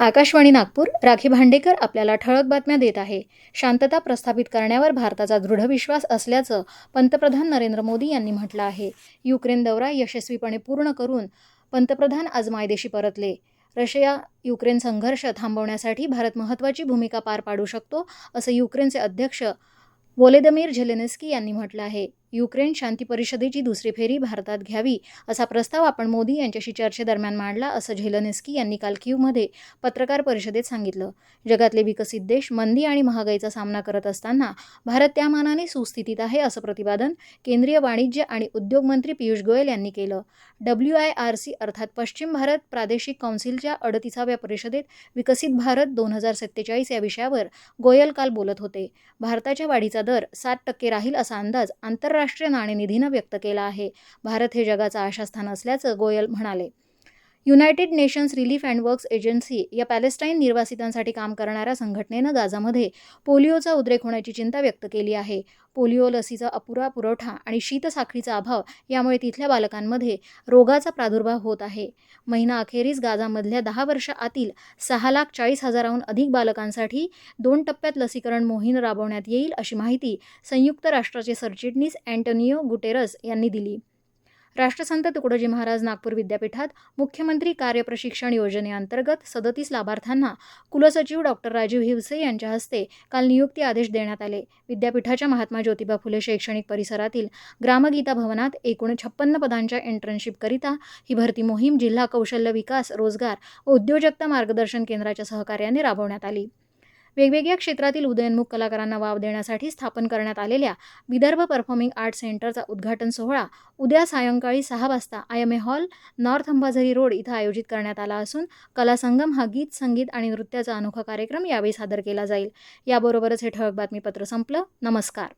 आकाशवाणी नागपूर राखी भांडेकर आपल्याला ठळक बातम्या देत आहे. शांतता प्रस्थापित करण्यावर भारताचा दृढ विश्वास असल्याचं पंतप्रधान नरेंद्र मोदी यांनी म्हटलं आहे. युक्रेन दौरा यशस्वीपणे पूर्ण करून पंतप्रधान आज मायदेशी परतले. रशिया युक्रेन संघर्ष थांबवण्यासाठी भारत महत्त्वाची भूमिका पार पाडू शकतो असं युक्रेनचे अध्यक्ष वोलेदमीर झेलेन्स्की यांनी म्हटलं आहे. युक्रेन शांती परिषदेची दुसरी फेरी भारतात घ्यावी असा प्रस्ताव आपण मोदी यांच्याशी चर्चेदरम्यान मांडला असं झेलनिस्की यांनी काल क्यूमध्ये पत्रकार परिषदेत सांगितलं. जगातले विकसित देश मंदी आणि महागाईचा सामना करत असताना भारत त्या मानाने सुस्थितीत आहे असं प्रतिपादन केंद्रीय वाणिज्य आणि उद्योग मंत्री पियुष गोयल यांनी केलं. डब्ल्यू आय आर सी अर्थात पश्चिम भारत प्रादेशिक कौन्सिलच्या अडतिसाव्या परिषदेत विकसित भारत दोन हजार सत्तेचाळीस या विषयावर गोयल काल बोलत होते. भारताच्या वाढीचा दर सात टक्के राहील असा अंदाज आंतर आंतरराष्ट्रीय नाणेनिधीनं व्यक्त केला आहे. भारत हे जगाचं आशास्थान असल्याचं गोयल म्हणाले. United Nations relief and works agency या पॅलेस्टाईन निर्वासितांसाठी काम करणाऱ्या संघटनेनं गाझामध्ये पोलिओचा उद्रेक होण्याची चिंता व्यक्त केली आहे. पोलिओ लसीचा अपुरा पुरवठा आणि शीतसाखळीचा अभाव यामुळे तिथल्या बालकांमध्ये रोगाचा प्रादुर्भाव होत आहे. महिना अखेरीस गाझामधल्या दहा वर्ष आतील सहा लाख चाळीस हजाराहून अधिक बालकांसाठी दोन टप्प्यात लसीकरण मोहीम राबवण्यात येईल अशी माहिती संयुक्त राष्ट्राचे सरचिटणीस अँटोनियो गुटेरस यांनी दिली. राष्ट्रसंत तुकडोजी महाराज नागपूर विद्यापीठात मुख्यमंत्री कार्यप्रशिक्षण योजनेअंतर्गत सदतीस लाभार्थ्यांना कुलसचिव डॉक्टर राजीव हिवसे यांच्या हस्ते काल नियुक्ती आदेश देण्यात आले. विद्यापीठाच्या महात्मा ज्योतिबा फुले शैक्षणिक परिसरातील ग्रामगीता भवनात एकूण छप्पन्न पदांच्या इंटर्नशिपकरिता ही भरती मोहीम जिल्हा कौशल्य विकास रोजगार व उद्योजकता मार्गदर्शन केंद्राच्या सहकार्याने राबवण्यात आली. वेगवेगळ्या क्षेत्रातील उदयोन्मुख कलाकारांना वाव देण्यासाठी स्थापन करण्यात आलेल्या विदर्भ परफॉर्मिंग आर्ट सेंटरचा उद्घाटन सोहळा उद्या सायंकाळी सहा वाजता I M A hall north Ambazari road इथं आयोजित करण्यात आला असून कला संगम हा गीत संगीत आणि नृत्याचा अनोखा कार्यक्रम यावेळी सादर केला जाईल. याबरोबरच हे ठळक बातमीपत्र संपलं. नमस्कार.